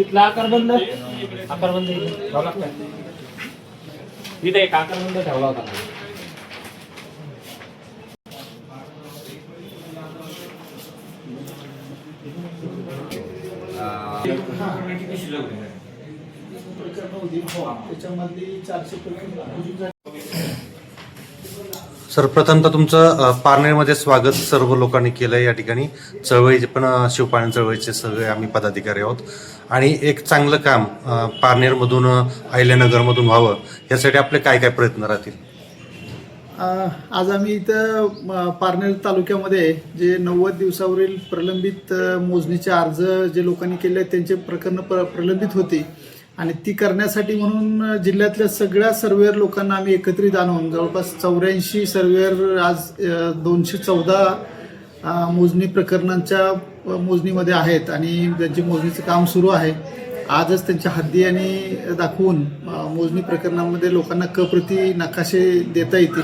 इथला आकारबंद आकारबंद इथे. ठेवला का? इथे एक आकारबंद ठेवला होता. त्याच्यामधली चारशे सर्वप्रथम तर तुमचं पारनेरमध्ये स्वागत सर्व लोकांनी केलं या ठिकाणी. चळवळीचे पण शिवपाणी चळवळीचे सगळे आम्ही पदाधिकारी आहोत. आणि एक चांगलं काम पारनेरमधून अहिल्यानगरमधून व्हावं यासाठी आपले काय काय प्रयत्न राहतील? आज आम्ही इथं पारनेर तालुक्यामध्ये जे नव्वद दिवसावरील प्रलंबित मोजणीचे अर्ज जे लोकांनी केले आहेत त्यांचे प्रकरणं प्र प्रलंबित होती. आणि ती करण्यासाठी म्हणून जिल्ह्यातल्या सगळ्या सर्वेअर लोकांना आम्ही एकत्रित आणून जवळपास चौऱ्याऐंशी सर्वेअर आज दोनशे चौदा मोजणी प्रकरणांच्या मोजणीमध्ये आहेत आणि त्यांची मोजणीचं काम सुरू आहे. आजच त्यांच्या हद्दी आणि दाखवून मोजणी प्रकरणामध्ये लोकांना कप्रती नकाशे देता येतील.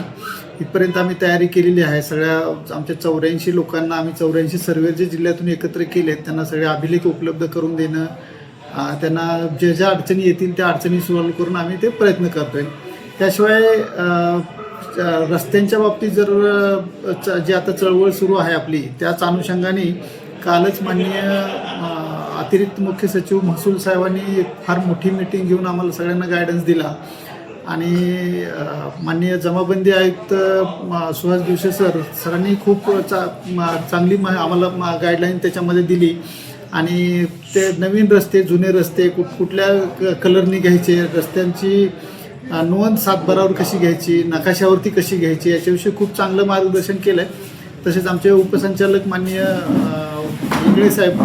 इथपर्यंत आम्ही तयारी केलेली आहे. सगळ्या आमच्या चौऱ्याऐंशी लोकांना आम्ही चौऱ्याऐंशी सर्वे जे जिल्ह्यातून एकत्र केले त्यांना सगळे अभिलेख उपलब्ध करून देणं त्यांना ज्या ज्या अडचणी येतील त्या अडचणी सॉल्व्ह करून आम्ही ते प्रयत्न करतोय. त्याशिवाय रस्त्यांच्या बाबतीत जर च- जी आता चळवळ सुरू आहे आपली त्याच अनुषंगाने कालच माननीय अतिरिक्त मुख्य सचिव महसूल साहेबांनी एक फार मोठी मिटिंग घेऊन आम्हाला सगळ्यांना गायडन्स दिला. आणि माननीय जमाबंदी आयुक्त सुहास दिवसे सर सरांनी खूप चा चांगली मा- आम्हाला गाईडलाईन त्याच्यामध्ये दिली. आणि ते नवीन रस्ते जुने रस्ते कुठ कुठल्या क- कलरनी घ्यायचे रस्त्यांची नोंद सातबारावर कशी घ्यायची नकाशावरती कशी घ्यायची याच्याविषयी खूप चांगलं मार्गदर्शन केलं आहे तसेच आमचे उपसंचालक माननीय इंगळे साहेब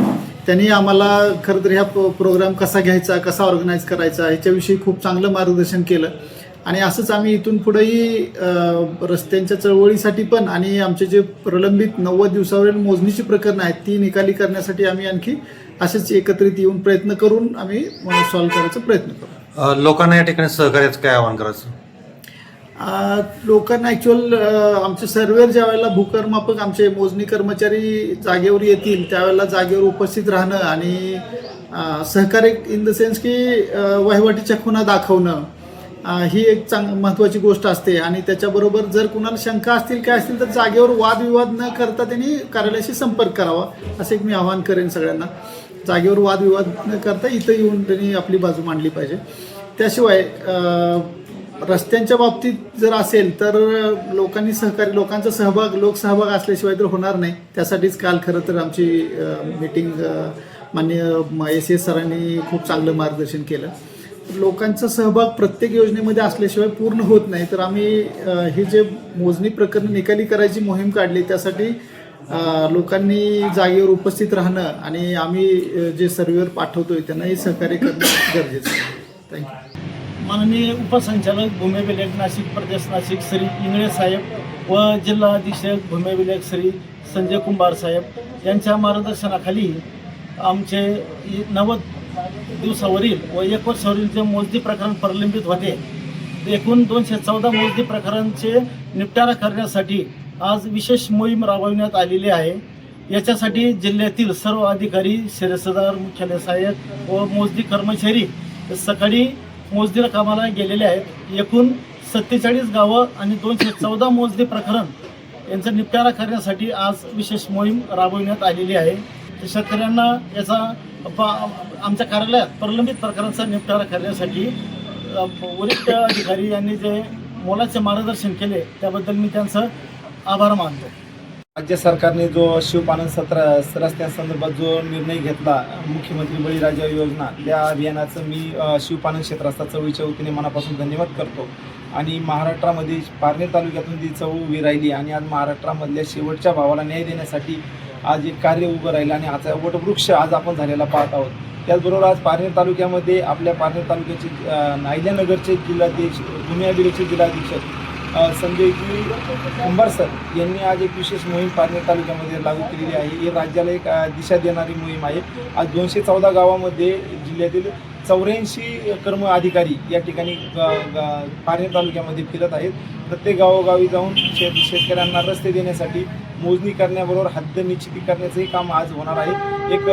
त्यांनी आम्हाला खरं तर ह्या प्रोग्राम कसा घ्यायचा कसा ऑर्गनाईज करायचा ह्याच्याविषयी खूप चांगलं मार्गदर्शन केलं. आणि असंच आम्ही इथून पुढेही रस्त्यांच्या चळवळीसाठी पण आणि आमचे जे प्रलंबित नव्वद दिवसावरील मोजणीची प्रकरणं आहेत ती निकाली करण्यासाठी आम्ही आणखी असेच एकत्रित येऊन प्रयत्न करून आम्ही सॉल्व्ह करायचा प्रयत्न करू. लोकांना या ठिकाणी सहकार्याचं काय आवाहन करायचं? लोकांना ॲक्च्युअल आमचे सर्वेर ज्या वेळेला भूकरमापक आमचे मोजणी कर्मचारी जागेवर येतील त्यावेळेला जागेवर उपस्थित राहणं आणि सहकार्य इन द सेन्स की वहिवाटीच्या खुणा दाखवणं ही एक चांग महत्त्वाची गोष्ट असते. आणि त्याच्याबरोबर जर कुणाला शंका असतील काय असतील तर जागेवर वादविवाद न करता त्यांनी कार्यालयाशी संपर्क करावा असं एक मी आवाहन करेन सगळ्यांना. जागेवर वादविवाद न करता इथं येऊन त्यांनी आपली बाजू मांडली पाहिजे. त्याशिवाय रस्त्यांच्या बाबतीत जर असेल तर लोकांनी सहकारी लोकांचा सहभाग लोकसहभाग असल्याशिवाय तर होणार नाही. त्यासाठीच काल खरं तर आमची मीटिंग माननीय एस. एस. सरांनी खूप चांगलं मार्गदर्शन केलं. लोकांचा सहभाग प्रत्येक योजनेमध्ये असल्याशिवाय पूर्ण होत नाही. तर आम्ही हे जे मोजणी प्रकरण निकाली करायची मोहीम काढली त्यासाठी लोकांनी जागेवर उपस्थित राहणं आणि आम्ही जे सर्वेवर पाठवतोय त्यांनाही सहकार्य करणं गरजेचं आहे. थँक्यू माननीय उपसंचालक भूमिविलेख नाशिक प्रदेश नाशिक श्री इंगळे साहेब व जिल्हा अधीक्षक भूमिविलेख श्री संजय कुंभार साहेब यांच्या मार्गदर्शनाखाली आमचे इ- नव्वद दिवसावरील व एक वर्षावरील जे मोजणी प्रकरण प्रलंबित होते एकूण दोनशे चौदा मोजणी प्रकरणांचे निपटारा करण्यासाठी आज विशेष मोहीम राबविण्यात आलेली आहे. याच्यासाठी जिल्ह्यातील सर्व अधिकारी शिरसदार मुख्यालय सहाय्यक व मोजणी कर्मचारी सकाळी मोजणीला कामाला गेलेले आहेत. एकूण सत्तेचाळीस गावं आणि दोनशे चौदा मोजणी प्रकरण यांचा निपटारा करण्यासाठी आज विशेष मोहीम राबविण्यात आलेली आहे. शेतकऱ्यांना याचा आमच्या कार्यालयात प्रलंबित प्रकारांचा निपटारा करण्यासाठी वरिष्ठ अधिकारी यांनी जे मोलाचे मार्गदर्शन केले त्याबद्दल मी त्यांचं आभार मानतो. राज्य सरकारने जो शिवपालन सत्र रस्त्यांसंदर्भात जो निर्णय घेतला मुख्यमंत्री बळीराजा योजना त्या अभियानाचं मी शिवपालन क्षेत्राचा चळवळीच्या वतीने मनापासून धन्यवाद करतो. आणि महाराष्ट्रामध्ये पारनेर तालुक्यातून ती चळवळ उभी राहिली आणि आज महाराष्ट्रामधल्या शेवटच्या भावाला न्याय देण्यासाठी आज एक कार्य उभं राहिलं आणि आजचा वटवृक्ष आज आपण झालेला पाहत आहोत. त्याचबरोबर आज पारनेर तालुक्यामध्ये आपल्या पारनेर तालुक्याचे नायल्यानगरचे जिल्हाध्यक्ष भूमी जिल्हाधीक्षक संजयजी कुंभार सर यांनी आज एक विशेष मोहीम पारनेर तालुक्यामध्ये लागू केलेली आहे. ही राज्याला एक दिशा देणारी मोहीम आहे. आज दोनशे चौदा गावामध्ये जिल्ह्यातील चौऱ्याऐंशी कर्म अधिकारी या ठिकाणी पारनेर तालुक्यामध्ये फिरत आहेत. प्रत्येक गावोगावी जाऊन शेत शेतकऱ्यांना रस्ते देण्यासाठी मोजणी करण्याबरोबर हद्द निश्चिती करण्याचंही काम आज होणार आहे. एक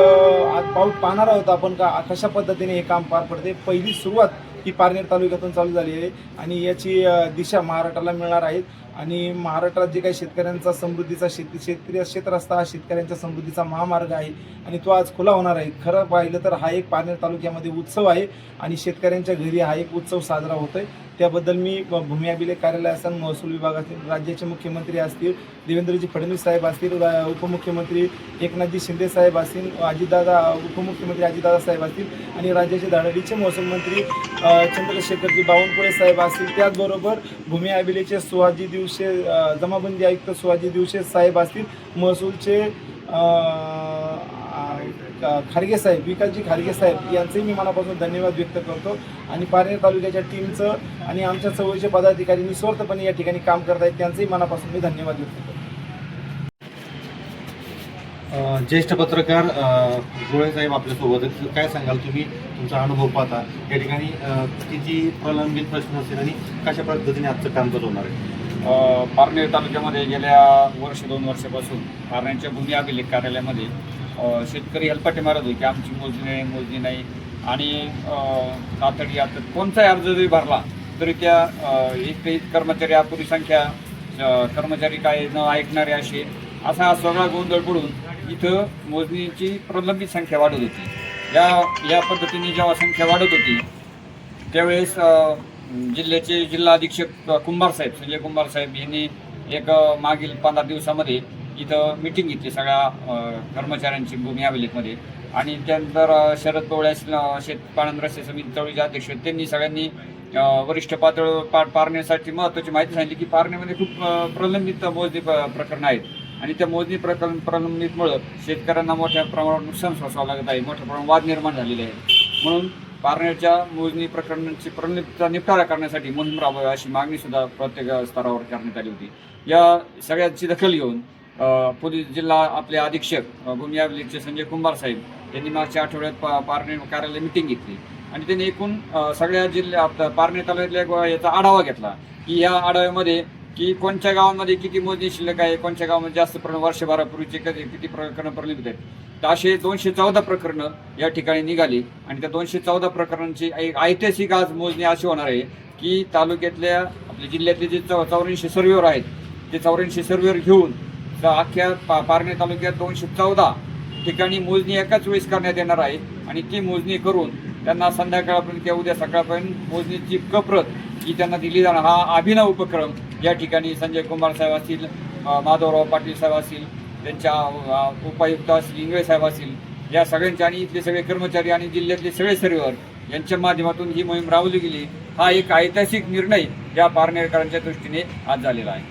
आज पाऊल पाहणार आहोत आपण का कशा पद्धतीने हे काम पार पडते? पहिली सुरुवात ही पारनेर तालुक्यातून चालू झाली आहे आणि याची दिशा महाराष्ट्राला मिळणार आहे. आणि महाराष्ट्रात जे काही शेतकऱ्यांचा समृद्धीचा शेती शेतकरी असता हा शेतकऱ्यांच्या समृद्धीचा महामार्ग आहे आणि तो आज खुला होणार आहे. खरं पाहिलं तर हा एक पारनेर तालुक्यामध्ये उत्सव आहे आणि शेतकऱ्यांच्या घरी हा एक उत्सव साजरा होतोय. त्याबद्दल मी ब- भूमी अभिलेख कार्यालय असताना महसूल विभाग असतील राज्याचे मुख्यमंत्री असतील देवेंद्रजी फडणवीस साहेब असतील उपमुख्यमंत्री एकनाथजी शिंदे साहेब असतील अजितदादा उपमुख्यमंत्री अजितदादा साहेब असतील आणि राज्याचे धाडडीचे महसूल मंत्री चंद्रशेखरजी बावनकुळे साहेब असतील. त्याचबरोबर भूमी अभिलेखचे सुहाजी दिव अ, जमाबंदी आयुक्त सुहाजी दिवसे साहेब असतील. महसूलचे खारगे साहेब विकासजी खारगे साहेब यांचंही मी मनापासून धन्यवाद व्यक्त करतो. आणि पारनेर तालुक्याच्या टीमचं आणि आमच्या चवळीचे पदाधिकारी निस्वार्थपणे या ठिकाणी काम करत आहेत त्यांचंही मनापासून मी धन्यवाद व्यक्त करतो. ज्येष्ठ पत्रकार गोळे साहेब आपल्यासोबत काय सांगाल तुम्ही? तुमचा अनुभव पाहता. या ठिकाणी किती प्रलंबित प्रश्न असेल आणि कशा पद्धतीने आजचं काम चालू होणार आहे? पारनेर तालुक्यामध्ये गेल्या वर्ष दोन वर्षापासून पारनेरच्या भूमी अभिलेख कार्यालयामध्ये शेतकरी हेलपाटे मारत होते. की आमची मोजणी नाही मोजणी नाही. आणि तातडी आता कोणताही अर्ज जरी भरला तरी त्या इथे एक कर्मचारी अपुरी संख्या कर्मचारी काय न ऐकणारे असे असा हा सगळा गोंधळ पडून इथं मोजणीची प्रलंबित संख्या वाढत होती. या या पद्धतीने जेव्हा संख्या वाढत होती त्यावेळेस जिल्ह्याचे जिल्हा अधीक्षक कुंभार साहेब संजय कुंभार साहेब यांनी एक मागील पंधरा दिवसामध्ये इथं मिटिंग घेतली सगळ्या कर्मचाऱ्यांची भूमी अभिलेखमध्ये. आणि त्यानंतर शरद पवळे शेतपाणंद शेतपालन रस्ते समिती चळवळीचे अध्यक्ष त्यांनी सगळ्यांनी वरिष्ठ पातळ पार पारण्यासाठी महत्त्वाची माहिती सांगितली की पारण्यामध्ये खूप प्रलंबित मोजणी प- प्रकरणं आहेत. आणि त्या मोजणी प्रकरण प्रलंबितमुळं शेतकऱ्यांना मोठ्या प्रमाणावर नुकसान सोसावं लागत आहे. मोठ्या प्रमाणात वाद निर्माण झालेले आहे म्हणून पारनेरच्या मोजणी प्रकरणांची प्रलंबितचा निपटारा करण्यासाठी मोहीम राबवावी अशी मागणी सुद्धा प्रत्येक स्तरावर करण्यात आली होती. या सगळ्याची दखल घेऊन पोलीस जिल्हा आपले अधीक्षक अ, भूमी अभिलेखचे संजय कुंभार साहेब यांनी मागच्या आठवड्यात पा पारनेर कार्यालय मिटिंग घेतली. आणि त्यांनी एकूण सगळ्या जिल्ह्या पारनेर तालुक्यातल्या एक याचा आढावा घेतला. की या आढाव्यामध्ये की कोणत्या गावांमध्ये किती मोजणी शिल्लक आहे कोणत्या गावामध्ये जास्त प्रमाण वर्षभरापूर्वीचे कधी किती प्रकरणं प्रलंबित आहेत? तर असे दोनशे चौदा प्रकरणं या ठिकाणी निघाली आणि त्या दोनशे चौदा प्रकरणांची एक ऐतिहासिक आज मोजणी अशी होणार आहे की तालुक्यातल्या आपल्या जिल्ह्यातले जे चौ चौऱ्याऐंशी सर्वेवर आहेत ते चौऱ्याऐंशी सर्वेवर घेऊन तर अख्ख्या पा पारणे तालुक्यात दोनशे चौदा ठिकाणी मोजणी एकाच वेळेस करण्यात येणार आहे आणि ती मोजणी करून त्यांना संध्याकाळपर्यंत किंवा उद्या सकाळपर्यंत मोजणीची कप्रत ही त्यांना दिली जाणार. हा अभिनव उपक्रम या ठिकाणी संजय कुमार साहेब असतील माधवराव पाटील साहेब असतील त्यांच्या उपायुक्त असतील इंगळे साहेब असतील या सगळ्यांच्या आणि इथले सगळे कर्मचारी आणि जिल्ह्यातले सगळे सर्वेवर यांच्या माध्यमातून ही मोहीम राबवली गेली. हा एक ऐतिहासिक निर्णय या पारनेरकरांच्या दृष्टीने आज झालेला आहे.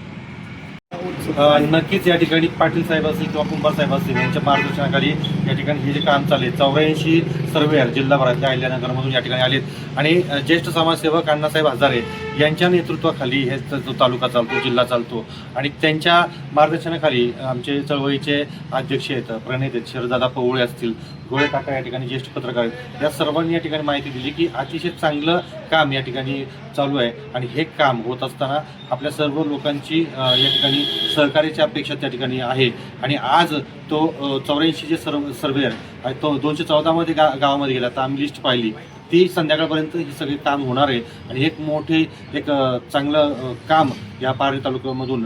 नक्कीच या ठिकाणी पाटील साहेब असतील किंवा कुंभार साहेब असतील यांच्या मार्गदर्शनाखाली या ठिकाणी हे जे काम चालले चौऱ्याऐंशी सर्वेअर जिल्हाभरातल्या अहिल्यानगरमधून या ठिकाणी आलेत. आणि ज्येष्ठ समाजसेवक अण्णासाहेब हजारे यांच्या नेतृत्वाखाली हे जो तालुका चालतो जिल्हा चालतो. आणि त्यांच्या मार्गदर्शनाखाली आमचे चळवळीचे अध्यक्ष आहेत प्रणेत आहेत शरदादा पवळे असतील गोळे काका या ठिकाणी ज्येष्ठ पत्रकार आहेत. या सर्वांनी या ठिकाणी माहिती दिली की अतिशय चांगलं काम या ठिकाणी चालू आहे. आणि हे काम होत असताना आपल्या सर्व लोकांची या ठिकाणी सहकार्याची अपेक्षा त्या ठिकाणी आहे. आणि आज तो चौऱ्याऐंशी जे सर्व सर्वेअर तो दोनशे चौदामध्ये गा गावामध्ये गेला तर आम्ही लिस्ट पाहिली. ती संध्याकाळपर्यंत हे सगळे काम होणार आहे. आणि एक मोठे एक चांगलं काम या पारडी तालुक्यामधून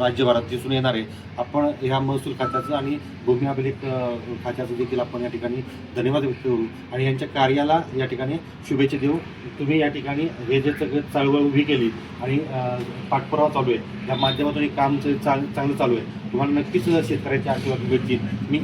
राज्यभरात दिसून येणार आहे. आपण ह्या महसूल खात्याचं आणि भूमी अभिलेख खात्याचं देखील आपण या ठिकाणी धन्यवाद व्यक्त करू. आणि यांच्या कार्याला या ठिकाणी शुभेच्छा देऊ. तुम्ही या ठिकाणी हे जे सगळं चळवळ उभी केली आणि पाठपुरावा चालू आहे. या माध्यमातून हे काम चांगलं चालू आहे. तुम्हाला नक्कीच शेतकऱ्याच्या आशीर्वाद भेटतील. मी